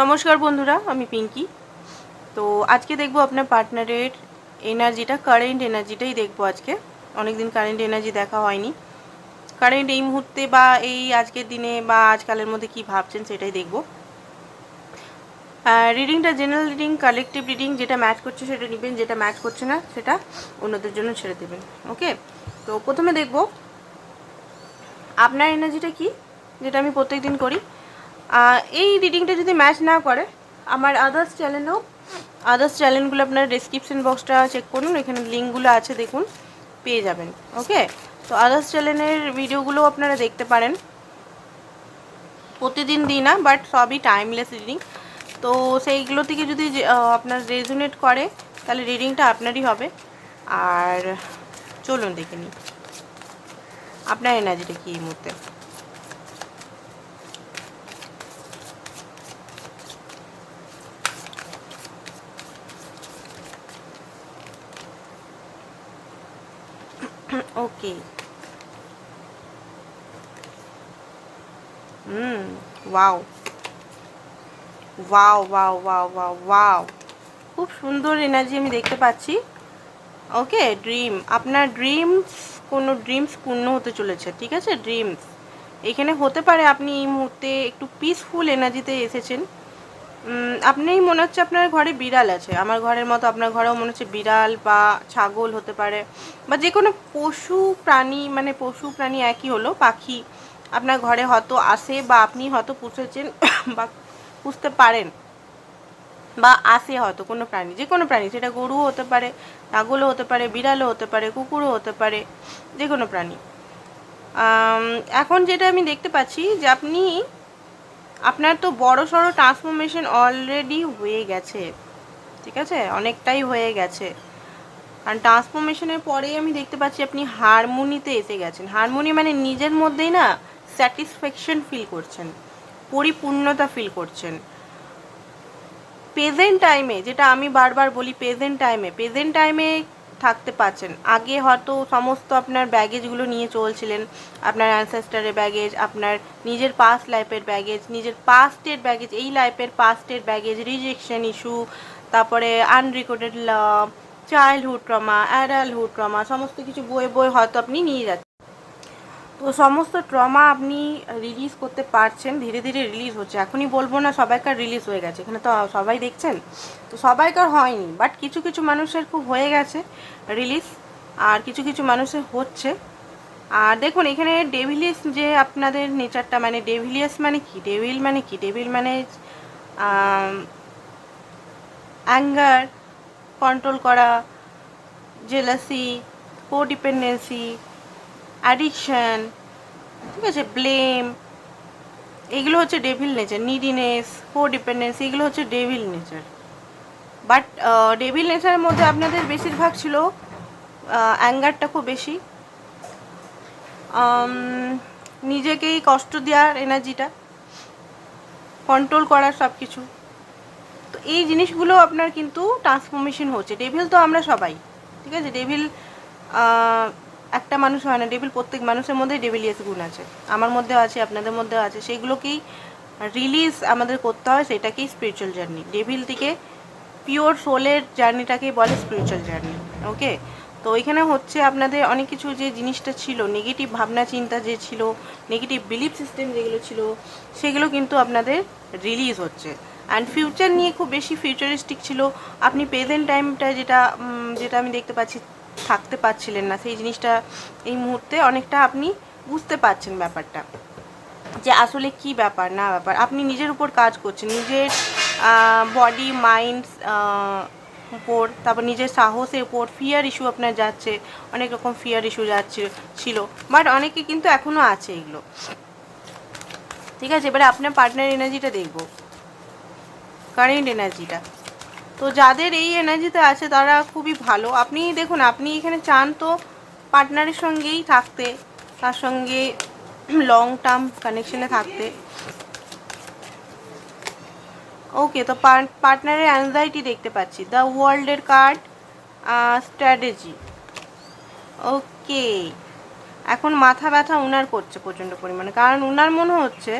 নমস্কার বন্ধুরা, আমি পিঙ্কি। তো আজকে দেখব আপনার পার্টনারের এনার্জিটা কারেন্ট এনার্জিটাই দেখব আজকে। অনেকদিন কারেন্ট এনার্জি দেখা হয়নি। কারেন্ট এই মুহূর্তে বা এই আজকের দিনে বা আজকালের মধ্যে কি ভাবছেন সেটাই দেখব। রিডিংটা জেনারেল রিডিং কালেকটিভ রিডিং যেটা ম্যাচ করছে সেটা নেবেন, যেটা ম্যাচ করছে না সেটা অন্যদের জন্য ছেড়ে দেবেন ওকে তো প্রথমে দেখব, আপনার এনার্জিটা কি, যেটা আমি প্রত্যেক দিন করি। এই রিডিংটা যদি ম্যাচ না করে, আমার আদার্স চ্যানেলও আদার্স চ্যানেলগুলো আপনার ডিসক্রিপশন বক্সটা চেক করুন, এখানে লিঙ্কগুলো আছে, দেখুন, পেয়ে যাবেন ওকে তো আদার্স চ্যানেলের ভিডিওগুলো আপনারা দেখতে পারেন। প্রতিদিন দিই না বাট সবই টাইমলেস রিডিং তো সেইগুলো থেকে যদি আপনার রেজুনেট করে, তাহলে রিডিংটা আপনারই হবে। আর চলুন দেখে নিই। আপনার এনার্জিটা কি এই মুহূর্তে? Okay hmm wow wow wow wow wow wow খুব সুন্দর এনার্জি আমি দেখতে পাচ্ছি। ওকে ড্রিম আপনার ড্রিমস কোনো ড্রিমস পূর্ণ হতে চলেছে, ঠিক আছে? ড্রিমস এখানে হতে পারে আপনি এই মুহূর্তে একটু পিসফুল এনার্জিতে এসেছেন। আপনিই মনে হচ্ছে আপনার ঘরে বিড়াল আছে? আমার ঘরের মতো আপনার ঘরেও মনে হচ্ছে বিড়াল বা ছাগল হতে পারে বা যে কোনো পশু প্রাণী মানে পশু প্রাণী একই হলো, পাখি আপনার ঘরে হয়তো আসে বা আপনি হয়তো পুষেছেন বা পুষতে পারেন বা আসে হয়তো কোনো প্রাণী, যে কোনো প্রাণী, সেটা গরুও হতে পারে, ছাগলও হতে পারে, বিড়ালও হতে পারে, কুকুরও হতে পারে, যে কোনো প্রাণী। এখন যেটা আমি দেখতে পাচ্ছি যে আপনি আপনার তো বড় সড়ো ট্রান্সফরমেশন অলরেডি হয়ে গেছে, ঠিক আছে? অনেকটাই হয়ে গেছে। আর ট্রান্সফরমেশনের পরেই আমি দেখতে পাচ্ছি আপনি হারমোনিতে এসে গেছেন। হারমোনি মানে নিজের মধ্যেই না স্যাটিসফ্যাকশন ফিল করছেন, পরিপূর্ণতা ফিল করছেন। প্রেজেন্ট টাইমে যেটা আমি বারবার বলি প্রেজেন্ট টাইমে প্রেজেন্ট টাইমে থাকতে পারছেন। আগে হয়তো সমস্ত আপনার ব্যাগেজগুলো নিয়ে চলছিলেন। আপনার অ্যানসেস্টারের ব্যাগেজ আপনার নিজের পাস্ট লাইফের ব্যাগেজ নিজের পাস্টের ব্যাগেজ এই লাইফের পাস্টের ব্যাগেজ রিজেকশন ইস্যু তারপরে unrecorded love childhood trauma adulthood trauma সমস্ত কিছু বই বই হয়তো আপনি নিয়ে যাচ্ছেন। তো সমস্ত ট্রমা আপনি রিলিজ করতে পারছেন, ধীরে ধীরে রিলিজ হচ্ছে। এখনই বলব না সবাইকার রিলিজ হয়ে গেছে, এখানে তো সবাই দেখছেন? তো সবাইকার হয়নি বাট কিছু কিছু মানুষের খুব হয়ে গেছে রিলিজ আর কিছু কিছু মানুষের হচ্ছে। আর দেখুন, এখানে ডেভিলিয়াস যে আপনাদের নেচারটা মানে ডেভিলিয়াস মানে কি? ডেভিল মানে কি? ডেভিল মানে অ্যাঙ্গার কন্ট্রোল করা জেলাসি কোডিপেন্ডেন্সি অ্যাডিকশান ঠিক আছে ব্লেম এগুলো হচ্ছে devil nature neediness codependence এগুলো হচ্ছে ডেভিল নেচার বাট ডেভিল নেচারের মধ্যে আপনাদের বেশিরভাগ ছিল অ্যাঙ্গারটা খুব বেশি। নিজেকেই কষ্ট দেওয়ার এনার্জিটা কন্ট্রোল করার সব কিছু তো এই জিনিসগুলো আপনার কিন্তু ট্রান্সফরমেশন হচ্ছে। ডেভিল তো আমরা সবাই, ঠিক আছে? ডেভিল একটা মানুষ হয় না ডেভিল প্রত্যেক মানুষের মধ্যেই ডেভিলিয়াস গুণ আছে। আমার মধ্যেও আছে, আপনাদের মধ্যেও আছে। সেগুলোকেই রিলিজ আমাদের করতে হয়, সেটাকেই স্পিরিচুয়াল জার্নি ডেভিল থেকে পিওর সোলের জার্নিটাকেই বলে স্পিরিচুয়াল জার্নি ওকে তো এখানে হচ্ছে আপনাদের অনেক কিছু যে জিনিসটা ছিল নেগেটিভ ভাবনা, চিন্তা যে ছিল নেগেটিভ বিলিফ সিস্টেম যেগুলো ছিল, সেগুলো কিন্তু আপনাদের রিলিজ হচ্ছে। অ্যান্ড ফিউচার নিয়ে খুব বেশি ফিউচারিস্টিক ছিল। আপনি প্রেজেন্ট টাইমটা যেটা যেটা আমি দেখতে পাচ্ছি থাকতে পারছিলেন না। সেই জিনিসটা এই মুহূর্তে অনেকটা আপনি বুঝতে পারছেন ব্যাপারটা। যে আসলে কি ব্যাপার, না ব্যাপার। আপনি নিজের উপর কাজ করছেন। নিজের বডি মাইন্ড উপর, তারপর নিজের সাহসের উপর ফিয়ার ইস্যু আপনার যাচ্ছে। অনেক রকম ফিয়ার ইস্যু যাচ্ছে, ছিল। বাট অনেকে কিন্তু এখনও আছে এগুলো। ঠিক আছে? এবারে আপনার পার্টনার এনার্জিটা দেখব। কারেন্ট এনার্জিটা তো যাদের এই এনার্জিতে আছে তারা খুবই ভালো। আপনি দেখুন, আপনি এখানে চান তো পার্টনারের সঙ্গেই থাকতে, তার সঙ্গে লং টার্ম কানেকশনে থাকতে। ওকে তো পার্টনারের অ্যাংজাইটি দেখতে পাচ্ছি। দ্য ওয়ার্ল্ডের কার্ড স্ট্র্যাটেজি ওকে এখন মাথা ব্যথা উনার করছে প্রচণ্ড পরিমাণে। কারণ উনার মনে হচ্ছে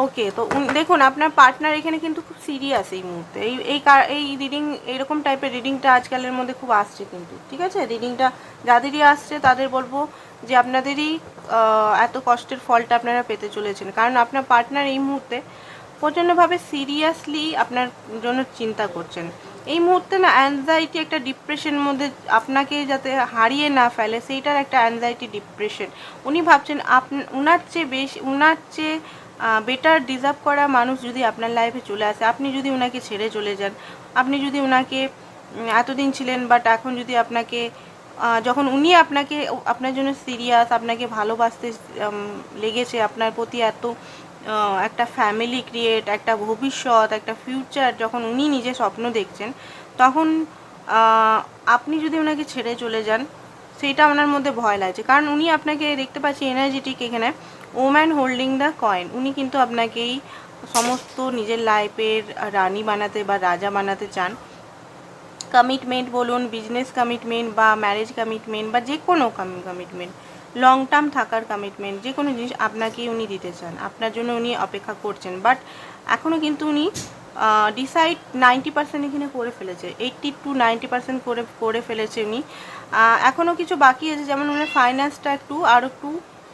ওকে তো দেখুন, আপনার পার্টনার এখানে কিন্তু খুব সিরিয়াস এই মুহূর্তে। এই এই এই রিডিং এইরকম টাইপের রিডিংটা আজকালের মধ্যে খুব আসছে কিন্তু, ঠিক আছে? রিডিংটা যাদেরই আসছে, তাদের বলব যে আপনাদেরই এত কষ্টের ফলটা আপনারা পেতে চলেছেন। কারণ আপনার পার্টনার এই মুহূর্তে প্রচণ্ডভাবে সিরিয়াসলি আপনার জন্য চিন্তা করছেন। এই মুহূর্তে না অ্যাংজাইটি একটা ডিপ্রেশন মধ্যে আপনাকে যাতে হারিয়ে না ফেলে, সেইটার একটা অ্যাংজাইটি ডিপ্রেশন উনি ভাবছেন আপ উনার চেয়ে বেশি, উনার চেয়ে বেটার ডিজার্ভ করা মানুষ যদি আপনার লাইফে চলে আসে, আপনি যদি ওনাকে ছেড়ে চলে যান, আপনি যদি ওনাকে এতদিন ছিলেন বাট এখন যদি আপনাকে যখন উনি আপনাকে, আপনার জন্য সিরিয়াস আপনাকে ভালোবাসতে লেগেছে, আপনার প্রতি এত একটা ফ্যামিলি ক্রিয়েট একটা ভবিষ্যৎ, একটা ফিউচার যখন উনি নিজে স্বপ্ন দেখছেন, তখন আপনি যদি ওনাকে ছেড়ে চলে যান সেইটা ওনার মধ্যে ভয় লাগছে। কারণ উনি আপনাকে দেখতে পাচ্ছি এনার্জেটিক এখানে ওম্যান হোল্ডিং দ্য কয়েন। উনি কিন্তু আপনাকেই সমস্ত নিজের লাইফের রানী বানাতে বা রাজা বানাতে চান। কমিটমেন্ট বলুন, বিজনেস কমিটমেন্ট বা ম্যারেজ কমিটমেন্ট বা যে কোনো কমিটমেন্ট, লং টার্ম থাকার কমিটমেন্ট, যে কোনো জিনিস আপনাকেই উনি দিতে চান। আপনার জন্য উনি অপেক্ষা করছেন। বাট এখনও কিন্তু উনি ডিসাইড নাইনটি পার্সেন্ট এখানে করে ফেলেছে। এইট্টি টু নাইনটি পার্সেন্ট করে করে ফেলেছে উনি। এখনও কিছু বাকি আছে, যেমন উনার ফাইন্যান্সটা একটু আরও একটু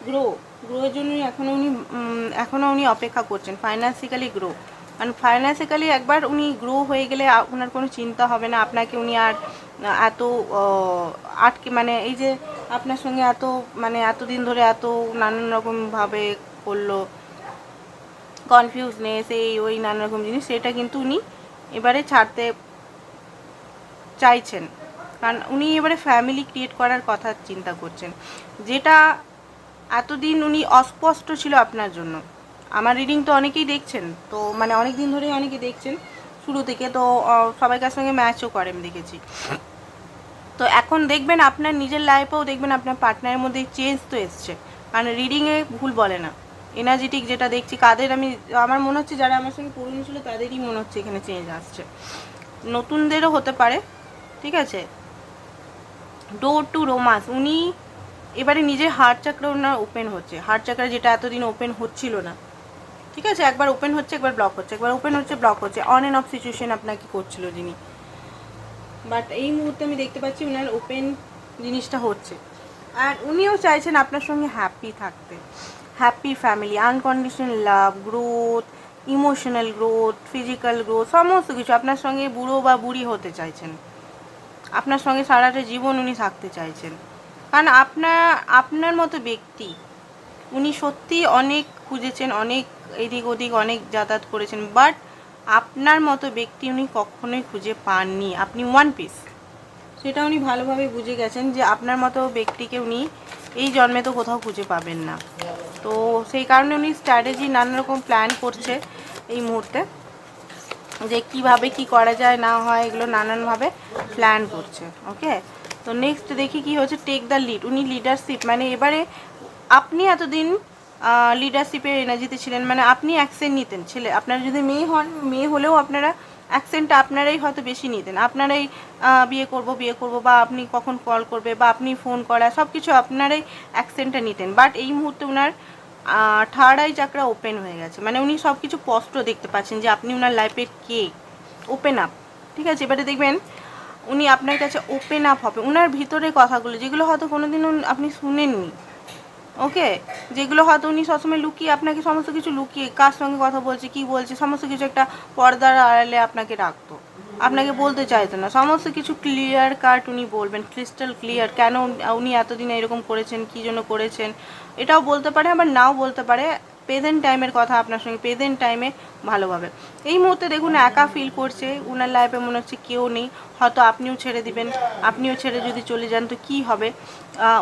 গ্রো, গ্রোয়ের জন্য এখনও উনি এখনও উনি অপেক্ষা করছেন ফাইন্যান্সিক্যালি গ্রো কারণ ফাইন্যান্সিক্যালি একবার উনি গ্রো হয়ে গেলে ওনার কোনো চিন্তা হবে না, আপনাকে উনি আর, এত আটকে মানে এই যে আপনার সঙ্গে এত মানে এতদিন ধরে এত নানান রকমভাবে করল কনফিউজনেস এই, ওই নানা রকম জিনিস, সেটা কিন্তু উনি এবারে ছাড়তে চাইছেন। কারণ উনি এবারে ফ্যামিলি ক্রিয়েট করার কথা চিন্তা করছেন। যেটা এতদিন উনি অস্পষ্ট ছিল আপনার জন্য। আমার রিডিং তো অনেকেই দেখছেন, তো মানে অনেক দিন ধরেই অনেকে দেখছেন শুরু থেকে, তো সবাইকার সঙ্গে ম্যাচও করে আমি দেখেছি। তো এখন দেখবেন আপনার নিজের লাইফেও দেখবেন আপনার পার্টনারের মধ্যে চেঞ্জ তো এসছে। কারণ রিডিংয়ে ভুল বলে না। এনার্জেটিক যেটা দেখছি, কাদের আমি, আমার মনে হচ্ছে যারা আমার সঙ্গে পুরনো ছিল তাদেরই মনে হচ্ছে এখানে চেঞ্জ আসছে। নতুনদেরও হতে পারে, ঠিক আছে? ডোর টু রোমান্স উনি এবারে নিজের হার্ট চাকরা ওনার ওপেন হচ্ছে। হার্ট চাকরা যেটা এতদিন ওপেন হচ্ছিল না। ঠিক আছে? একবার ওপেন হচ্ছে, একবার ব্লক হচ্ছে। একবার ওপেন হচ্ছে ব্লক হচ্ছে। অন অ্যান্ড অফ সিচুয়েশন আপনাকে করছিল যিনি? বাট এই মুহূর্তে আমি দেখতে পাচ্ছি ওনার ওপেন জিনিসটা হচ্ছে। আর উনিও চাইছেন আপনার সঙ্গে হ্যাপি থাকতে। Happy family unconditional love growth emotional growth physical growth সমস্ত কিছু আপনার সঙ্গে বুড়ো বা বুড়ি হতে চাইছেন। আপনার সঙ্গে সারাটা জীবন উনি থাকতে চাইছেন। কারণ আপনার আপনার মতো ব্যক্তি, উনি সত্যি অনেক খুঁজেছেন, অনেক এদিক ওদিক অনেক যাতায়াত করেছেন বাট আপনার মতো ব্যক্তি উনি কখনোই খুঁজে পাননি। আপনি ওয়ান পিস সেটা উনি ভালোভাবে বুঝে গেছেন যে আপনার মতো ব্যক্তিকে উনি এই জন্মে তো কোথাও খুঁজে পাবেন না। তো সেই কারণে উনি স্ট্র্যাটেজি নানা রকম প্ল্যান করছে এই মুহূর্তে, যে কীভাবে কি করা যায়, না হয়, এগুলো নানানভাবে প্ল্যান করছে ওকে তো নেক্সট দেখি কি হচ্ছে টেক দ্য লিড উনি লিডারশিপ মানে এবারে আপনি এতদিন লিডারশিপের এনার্জিতে ছিলেন মানে আপনি অ্যাকসেন্ট নিতেন, ছেলে, আপনারা যদি মেয়ে হন, মেয়ে হলেও আপনারা অ্যাকসেন্টটা আপনারাই হয়তো বেশি নিতেন, আপনারাই বিয়ে করব বিয়ে করব, বা আপনি কখন কল করবে, বা আপনি ফোন করা সব কিছু আপনারাই অ্যাকসেন্টটা নিতেন বাট এই মুহূর্তে ওনার থার্ড আই চাকরা ওপেন হয়ে গেছে মানে উনি সব কিছু স্পষ্ট দেখতে পাচ্ছেন যে আপনি ওনার লাইফের কে ওপেন আপ ঠিক আছে? এবারে দেখবেন উনি আপনার কাছে ওপেন আপ হবে। ওনার ভিতরে কথাগুলো, যেগুলো হয়তো কোনোদিনও আপনি শুনেননি। ওকে যেগুলো হয়তো উনি সবসময় লুকিয়ে আপনাকে সমস্ত কিছু লুকিয়ে কার সঙ্গে কথা বলছে, কি বলছে, সমস্ত কিছু একটা পর্দার আড়ালে আপনাকে রাখতো। আপনাকে বলতে চাইতো না। সমস্ত কিছু ক্লিয়ার কাট উনি বলবেন ক্রিস্টাল ক্লিয়ার কেন উনি এতদিন এরকম করেছেন, কী জন্য করেছেন? এটাও বলতে পারে, আবার নাও বলতে পারে। প্রেজেন্ট টাইমের কথা আপনার সঙ্গে প্রেজেন্ট টাইমে ভালোভাবে এই মুহূর্তে দেখুন একা ফিল করছে, উনার লাইফে মনে হচ্ছে কেউ নেই, হয়তো আপনিও ছেড়ে দিবেন, আপনিও ছেড়ে যদি চলে যান তো কী হবে?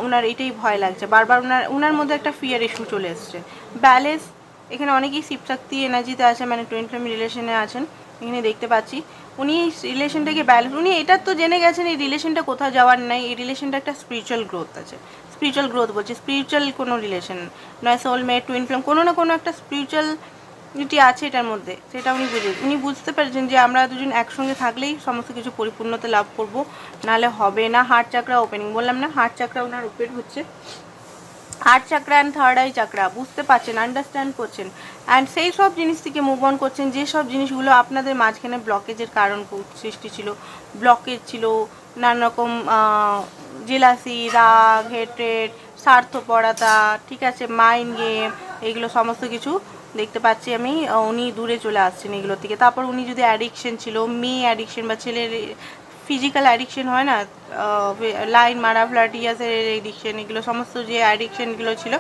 উনার এটাই ভয় লাগছে। বারবার উনার উনার মধ্যে একটা ফিয়ার ইস্যু চলে এসছে। ব্যালেন্স এখানে অনেকেই শিবশক্তি এনার্জিতে আছে মানে টুয়েন ফ্লেম রিলেশনে আছেন, এখানে দেখতে পাচ্ছি। উনি এই রিলেশনটাকে ব্যালেন্স উনি এটা তো জেনে গেছেন, এই রিলেশনটা কোথাও যাওয়ার নাই, এই রিলেশনটা একটা স্পিরিচুয়াল গ্রোথ আছে। স্পিরিচুয়াল গ্রোথ বলছে স্পিরিচুয়াল কোনো রিলেশন নয় সোলমেট টুইন ফ্লেম কোনো না কোনো একটা স্পিরিচুয়ালিটি আছে এটার মধ্যে, সেটা উনি বুঝে, উনি বুঝতে পেরেছেন যে আমরা দুজন একসঙ্গে থাকলেই সমস্ত কিছু পরিপূর্ণতা লাভ করব, নাহলে হবে না হার্ট চাকরা ওপেনিং বললাম না হার্ট চাকরা ওনার ওপেন হচ্ছে। Heart chakra and third eye chakra বুঝতে পারছেন আন্ডারস্ট্যান্ড করছেন অ্যান্ড সেই সব জিনিস থেকে মুভ অন করছেন যেসব জিনিসগুলো আপনাদের মাঝখানে ব্লকেজের কারণ সৃষ্টি ছিল ব্লকেজ ছিল নানা রকম জেলাসি, রাগ হেট্রেড স্বার্থপরতা, ঠিক আছে মাইন্ড গেম এগুলো সমস্ত কিছু দেখতে পাচ্ছি আমি। উনি দূরে চলে আসছেন এগুলো থেকে তারপর উনি যদি অ্যাডিকশন ছিল, মেয়ে অ্যাডিকশন বা ছেলের ফিজিক্যাল অ্যাডিকশন হয় না লাইন মারা ফ্লাটিয়াসের অ্যাডিকশন এগুলো সমস্ত যে অ্যাডিকশনগুলো ছিল,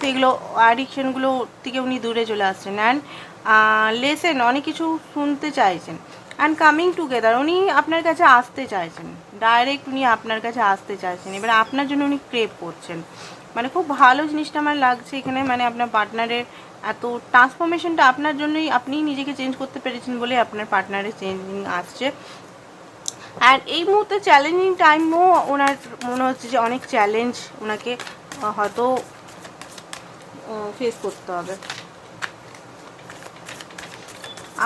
সেগুলো অ্যাডিকশনগুলো থেকে উনি দূরে চলে আসছেন। অ্যান্ড লেসেন অনেক কিছু শুনতে চাইছেন। অ্যান্ড কামিং টুগেদার উনি আপনার কাছে আসতে চাইছেন। ডাইরেক্ট উনি আপনার কাছে আসতে চাইছেন। এবার আপনার জন্য উনি ক্রেপ করছেন। মানে খুব ভালো জিনিসটা আমার লাগছে এখানে। মানে আপনার পার্টনারের এত ট্রান্সফরমেশনটা আপনার জন্যই আপনি নিজেকে চেঞ্জ করতে পেরেছেন বলে আপনার পার্টনারের চেঞ্জিং আসছে। অ্যান্ড এই মুহূর্তে চ্যালেঞ্জিং টাইমও ওনার মনে হচ্ছে যে অনেক চ্যালেঞ্জ ওনাকে হয়তো ফেস করতে হবে।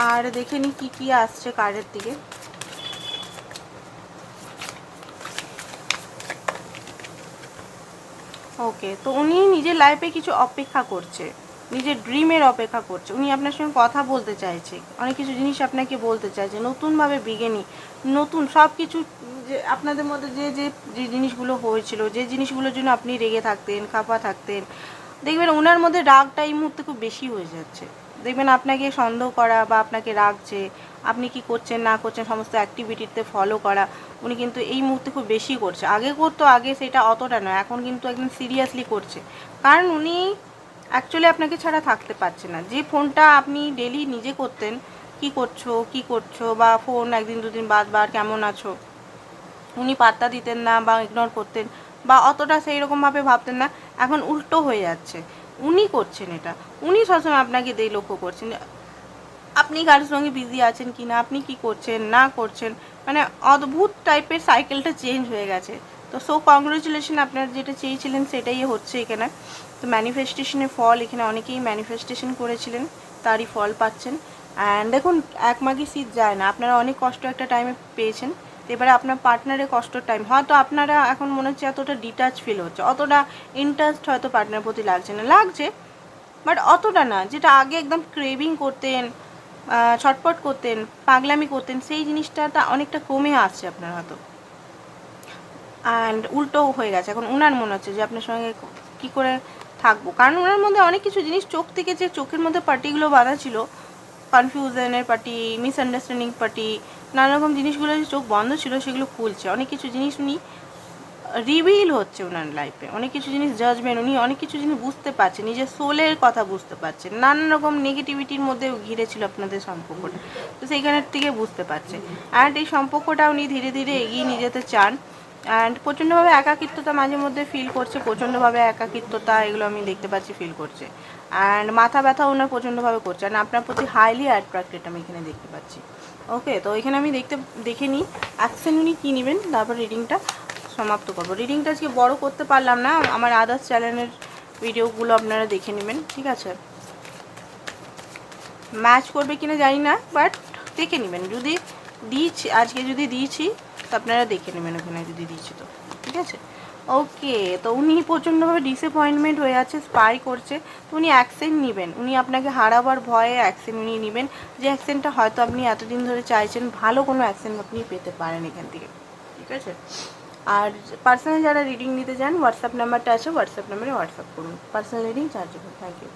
আর দেখে নি কী কী আসছে কার্ডের দিকে। ওকে, তো উনি নিজের লাইফে কিছু অপেক্ষা করছে, নিজের ড্রিমের অপেক্ষা করছে। উনি আপনার সঙ্গে কথা বলতে চাইছে, অনেক কিছু জিনিস আপনাকে বলতে চাইছে, নতুনভাবে বিগেনি নতুন সব কিছু যে আপনাদের মধ্যে যে যে যে জিনিসগুলো হয়েছিল, যে জিনিসগুলোর জন্য আপনি রেগে থাকতেন, খাপা থাকতেন, দেখবেন ওনার মধ্যে রাগটা এই মুহূর্তে খুব বেশি হয়ে যাচ্ছে। দেখবেন আপনাকে সন্দেহ করা বা আপনাকে রাগছে আপনি কি করছেন, না করছেন, সমস্ত অ্যাক্টিভিটিতে ফলো করা, উনি কিন্তু এই মুহূর্তে খুব বেশি করছে। আগে করতো, আগে সেটা অতটা নয়, এখন কিন্তু একদম সিরিয়াসলি করছে। কারণ উনি অ্যাকচুয়ালি আপনাকে ছাড়া থাকতে পারছে না। যে ফোনটা আপনি ডেলি নিজে করতেন, কি করছ কি করছ, বা ফোন একদিন, দুদিন বাদ বার কেমন আছো, উনি পাত্তা দিতেন না বা ইগনোর করতেন, বা অতটা সেই রকমভাবে ভাবতেন না, এখন উল্টো হয়ে যাচ্ছে। উনি করছেন এটা। উনি সবসময় আপনাকে দিয়ে লক্ষ্য করছেন। আপনি কারোর সঙ্গে বিজি আছেন কি না আপনি কি করছেন, না করছেন মানে অদ্ভুত টাইপের সাইকেলটা চেঞ্জ হয়ে গেছে। তো সো কংগ্রেচুলেশন আপনার যেটা চেয়েছিলেন সেটাই হচ্ছে এখানে। তো ম্যানিফেস্টেশনের ফল, এখানে অনেকেই ম্যানিফেস্টেশন করেছিলেন, তারই ফল পাচ্ছেন। অ্যান্ড দেখুন এক মাঘি শীত যায় না। আপনারা অনেক কষ্ট একটা টাইমে পেয়েছেন। এবারে আপনার পার্টনারের কষ্টর টাইম হয়তো আপনারা এখন মনে হচ্ছে এতটা ডিটাচ ফিল হচ্ছে, অতটা ইন্টারেস্ট হয়তো পার্টনার প্রতি লাগছে না। লাগছে বাট অতটা না, যেটা আগে একদম ক্রেভিং করতেন ছটপট করতেন, পাগলামি করতেন, সেই জিনিসটা অনেকটা কমে আসছে আপনার হয়তো। অ্যান্ড উল্টো হয়ে গেছে। এখন উনার মনে হচ্ছে যে আপনার সঙ্গে কি করে থাকব? কারণ ওনার মধ্যে অনেক কিছু জিনিস চোখ থেকে যে চোখের মধ্যে পার্টিগুলো বাঁধা ছিল কনফিউশনের পার্টি মিসআন্ডারস্ট্যান্ডিং পার্টি নানা রকম জিনিসগুলো যে চোখ বন্ধ ছিল সেগুলো খুলছে। অনেক কিছু জিনিস উনি রিভিল হচ্ছে ওনার লাইফে অনেক কিছু জিনিস জাজমেন্ট উনি অনেক কিছু জিনিস বুঝতে পারছেন নিজের সোলের কথা বুঝতে পারছেন নানান রকম নেগেটিভিটির মধ্যে ঘিরে ছিল আপনাদের সম্পর্কটা। তো সেইখানের থেকে বুঝতে পারছে। অ্যান্ড এই সম্পর্কটা উনি ধীরে ধীরে এগিয়ে নিয়ে যেতে চান। অ্যান্ড প্রচণ্ডভাবে একাকিত্বতা মাঝে মধ্যে ফিল করছে, প্রচণ্ডভাবে একাকিত্বতা এগুলো আমি দেখতে পাচ্ছি ফিল করছে। অ্যান্ড মাথা ব্যথা ওনার প্রচণ্ডভাবে করছে। অ্যান্ড আপনার প্রতি হাইলি অ্যাট্রাক্টেড আমি এখানে দেখতে পাচ্ছি। ওকে তো এখানে আমি দেখতে, দেখে নিই। অ্যাকশন উনি কী নেবেন? তারপর রিডিংটা সমাপ্ত করব। রিডিংটা আজকে বড় করতে পারলাম না। আমার আদার্স চ্যানেলের ভিডিওগুলো আপনারা দেখে নেবেন, ঠিক আছে? ম্যাচ করবে কিনা জানি না বাট দেখে নেবেন। যদি দিয়েছি আজকে যদি দিয়েছি, তো আপনারা দেখে নেবেন ওখানে যদি দিয়েছি তো, ঠিক আছে? ওকে তো উনি প্রচণ্ডভাবে ডিসঅ্যাপয়েন্টমেন্ট হয়ে আছে স্পাই করছে। তো উনি অ্যাকসেন্ট নেবেন। উনি আপনাকে হারাবার ভয়ে অ্যাকসেন্ট উনি নেবেন। যে অ্যাকসেন্টটা হয়তো আপনি এতদিন ধরে চাইছেন, ভালো কোনো অ্যাকসেন্ট আপনি পেতে পারেন এখান থেকে। ঠিক আছে? আর পার্সোনাল যারা রিডিং নিতে চান হোয়াটসঅ্যাপ নাম্বারটা আছে হোয়াটসঅ্যাপ নাম্বারে হোয়াটসঅ্যাপ করুন। Personal reading chargeable thank you